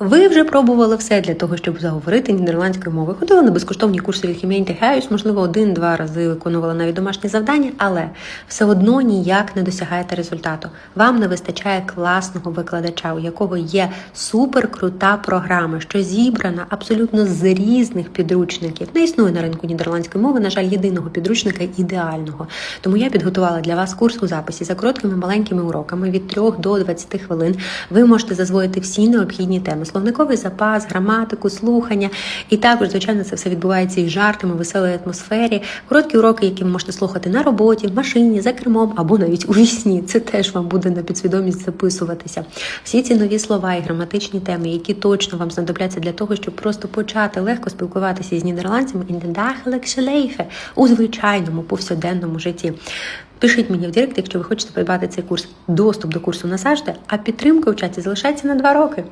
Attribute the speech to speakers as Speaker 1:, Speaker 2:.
Speaker 1: Ви вже пробували все для того, щоб заговорити нідерландською мовою. Ходили на безкоштовні курси від Хеюс, можливо, один-два рази виконували навіть домашні завдання, але все одно ніяк не досягаєте результату. Вам не вистачає класного викладача, у якого є суперкрута програма, що зібрана абсолютно з різних підручників. Не існує на ринку нідерландської мови, на жаль, єдиного підручника ідеального. Тому я підготувала для вас курс у записі за короткими маленькими уроками від 3 до 20 хвилин. Ви можете зазвоїти всі необхідні теми: словниковий запас, граматику, слухання. І також, звичайно, це все відбувається із жартами, веселої атмосфері. Короткі уроки, які ви можете слухати на роботі, в машині, за кермом або навіть у вісні. Це теж вам буде на підсвідомість записуватися. Всі ці нові слова і граматичні теми, які точно вам знадобляться для того, щоб просто почати легко спілкуватися із нідерландцями den dagelijkse leven, у звичайному повсякденному житті. Пишіть мені в Директ, якщо ви хочете придбати цей курс. Доступ до курсу назавжди, а підтримка у чаті залишається на два роки.